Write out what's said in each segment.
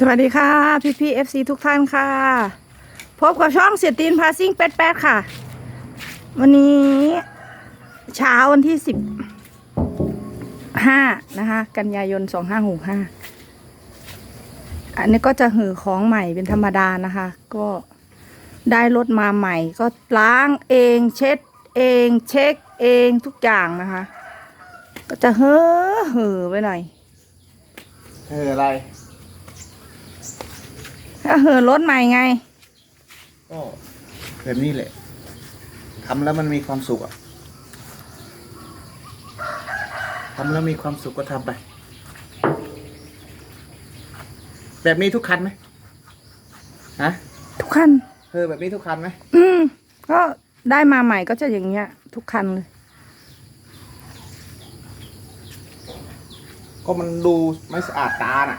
สวัสดีค่ะพี่พี่เอฟซีทุกท่านค่ะ พบกับช่องเสียตีนพาซิ่งแป๊ดแป๊ดค่ะ วันนี้เช้าวันที่สิบห้านะคะ กันยายนสองห้าหกห้าอันนี้ก็จะหือของใหม่เป็นธรรมดานะคะ ก็ได้รถมาใหม่ ก็ล้างเองเช็ดเองเช็คเองทุกอย่างนะคะ ก็จะเฮ้อเห่อไปหน่อยเอออะไร ก็เห่อรถใหม่ไง ก็แบบนี้แหละทำแล้วมันมีความสุขอะทำแล้วมีความสุขก็ทำไป แบบนี้ทุกคันไหมฮะทุกคันเออแบบนี้ทุกคันไหมอืมก็ได้มาใหม่ก็จะอย่างเงี้ย ทุกคันเลย ก็มันดูไม่สะอาดตาน่ะ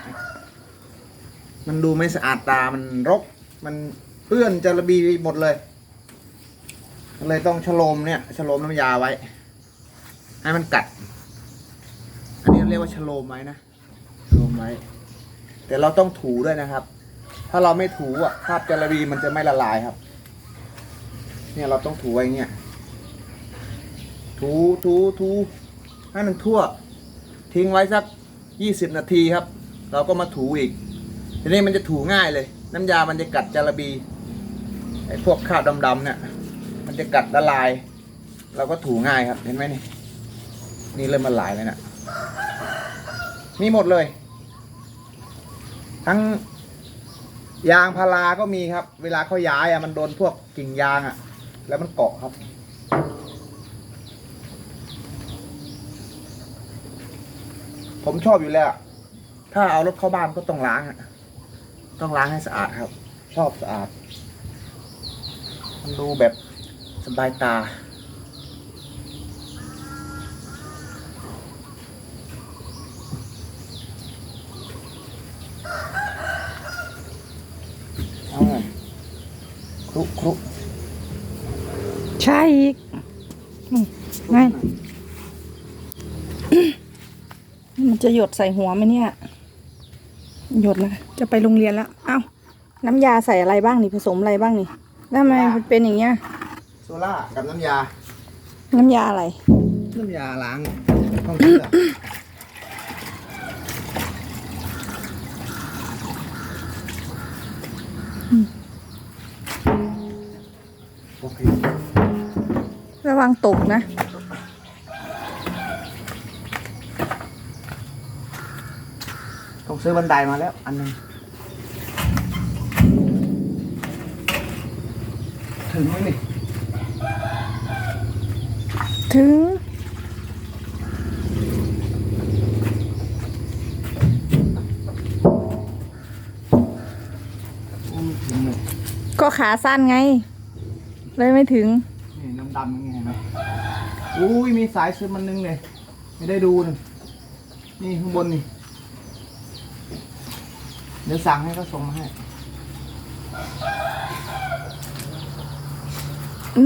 มันดูไม่สะอาดตา มันรก มันเปื้อนจระบีหมดเลย เลยต้องฉโลมเนี่ยฉโลมน้ำยาไว้ ให้มันกัด อันนี้เรียกว่าฉโลมไว้นะฉโลมไว้ แต่เราต้องถูด้วยนะครับ ถ้าเราไม่ถูอะคราบจระบีมันจะไม่ละลายครับ เนี่ยเราต้องถูไว้เงี้ยถูถูถูให้มันทั่ว ทิ้งไว้สักยี่สิบนาทีครับ เราก็มาถูอีก ทีนี้มันจะถูง่ายเลย น้ำยามันจะกัดจาระบีไอ้พวกคราบดำๆเนี่ยมันจะกัดละลาย เราก็ถูง่ายครับ เห็นไหมนี่ นี่เริ่มละลายแล้วนะมีหมดเลย ทั้งยางพาราก็มีครับ เวลาเขาย้ายอะมันโดนพวกกิ่งยางอะแล้วมันเกาะครับ ผมชอบอยู่แล้ว ถ้าเอารถเข้าบ้านก็ต้องล้างอะ ต้องล้างให้สะอาดครับ ชอบสะอาด มันดูแบบสบายตา เอาไงครุครุใช่อีกนี่ไงมันจะหยดใส่หัวไหมเนี่ย หยดนะจะไปโรงเรียนแล้วเอ้าน้ำยาใส่อะไรบ้างนี่ผสมอะไรบ้างนี่แล้วทำไมมันเป็นอย่างเงี้ยโซล่ากับน้ำยา น้ำยาอะไร น้ำยาล้างห้องเครื่องโอเค ระวังตกนะ ต้องซื้อบันไดมาแล้ว อันหนึงถึงไหมนี่ถึงอืมถึงเลยก็ขาสั้นไง เลยไม่ถึง นี่น้ำดำอย่างเงี้ยเห็นไหมอุ้ยมีสายซึมมันนึงเลยไม่ได้ดูนี่นี่ข้างบนนี่ เดี๋ยวสั่งให้เขาส่งมาให้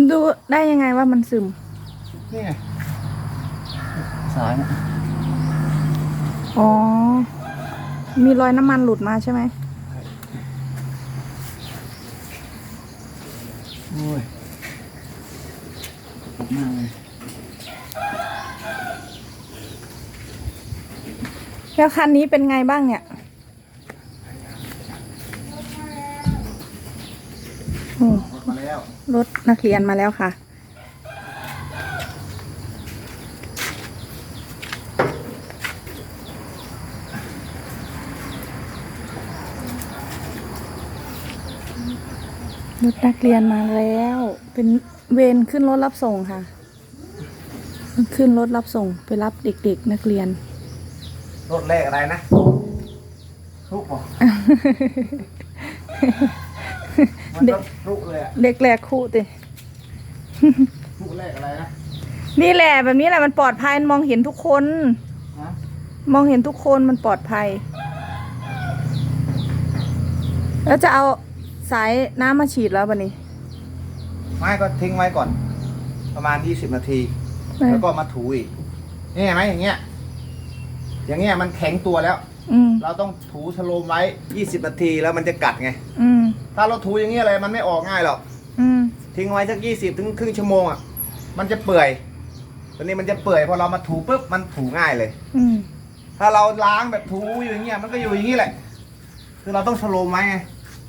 ดูได้ยังไงว่ามันซึม นี่ไงสายนะอ๋อ มีรอยน้ำมันหลุดมาใช่ไหม โอ้ยตกมากเลยแล้วคันนี้เป็นไงบ้างเนี่ยโอ้ รถ มาแล้วรถนักเรียนมาแล้วค่ะ รถนักเรียนมาแล้ว เป็นเวรขึ้นรถรับส่งค่ะ ขึ้นรถรับส่งไปรับเด็กๆนักเรียน รถแรกอะไรนะรุกเหรอ มันรถรุกเลยอะเด็กแรกคู่ติ รุกแรกอะไรนะนี่แหละแบบนี้แหละมันปลอดภัยมันมองเห็นทุกคน ฮะมองเห็นทุกคนมันปลอดภัย แล้วจะเอาสายน้ำมาฉีดแล้วบันนี้ไม่ก็ทิ้งไว้ก่อน ประมาณยี่สิบนาทีเออแล้วก็มาถูอีกนี่เห็นไหมอย่างเงี้ย อย่างเงี้ยมันแข็งตัวแล้ว ออืมเราต้องถูชโลมไว้ 20 นาทีแล้วมันจะกัดไง อืมถ้าเราถูอย่างนี้อะไรมันไม่ออกง่ายหรอก อืมทิ้งไว้สัก 20 ถึงครึ่งชั่วโมงอะ มันจะเปื่อย ตอนนี้มันจะเปื่อยพอเรามาถูปุ๊บมันถูง่ายเลย อืมถ้าเราล้างแบบถูอยู่อย่างเงี้ยมันก็อยู่อย่างนี้แหละ คือเราต้องชโลมไว้ไง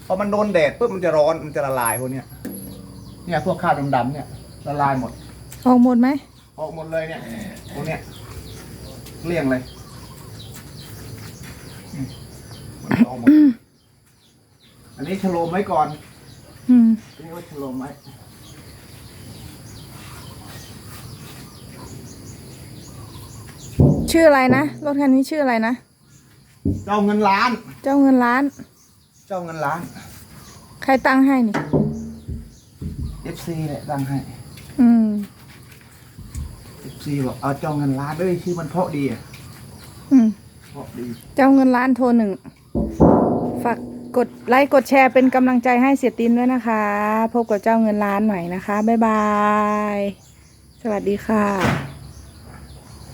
พอมันโดนแดดปุ๊บมันจะร้อน มันจะละลายพวกเนี้ย เนี่ยพวกคราบดำๆเนี่ยละลายหมด ออกหมดไหมออกหมดเลยเนี่ยพวกเนี้ยเกลี้ยงเลยอื มมันออกหมดอันนี้ชโลมไว้ก่อนอืมอันนี้ว่าชโลมไว้ชื่ออะไรนะรถคันนี้ชื่ออะไรนะเจ้าเงินล้าน เจ้าเงินล้าน เจ้าเงินล้าน ใครตั้งให้นี่ FC แหละตั้งให้ อืม FC บอกเอาเจ้าเงินล้านด้วยชื่อมันเพราะดีอะอืม เพราะดีเจ้าเงินล้านโทรหนึ่ง ฝากกดไลค์กดแชร์เป็นกำลังใจให้เสียตินด้วยนะคะ พบกับเจ้าเงินล้านใหม่นะคะ บ๊ายบาย สวัสดีค่ะ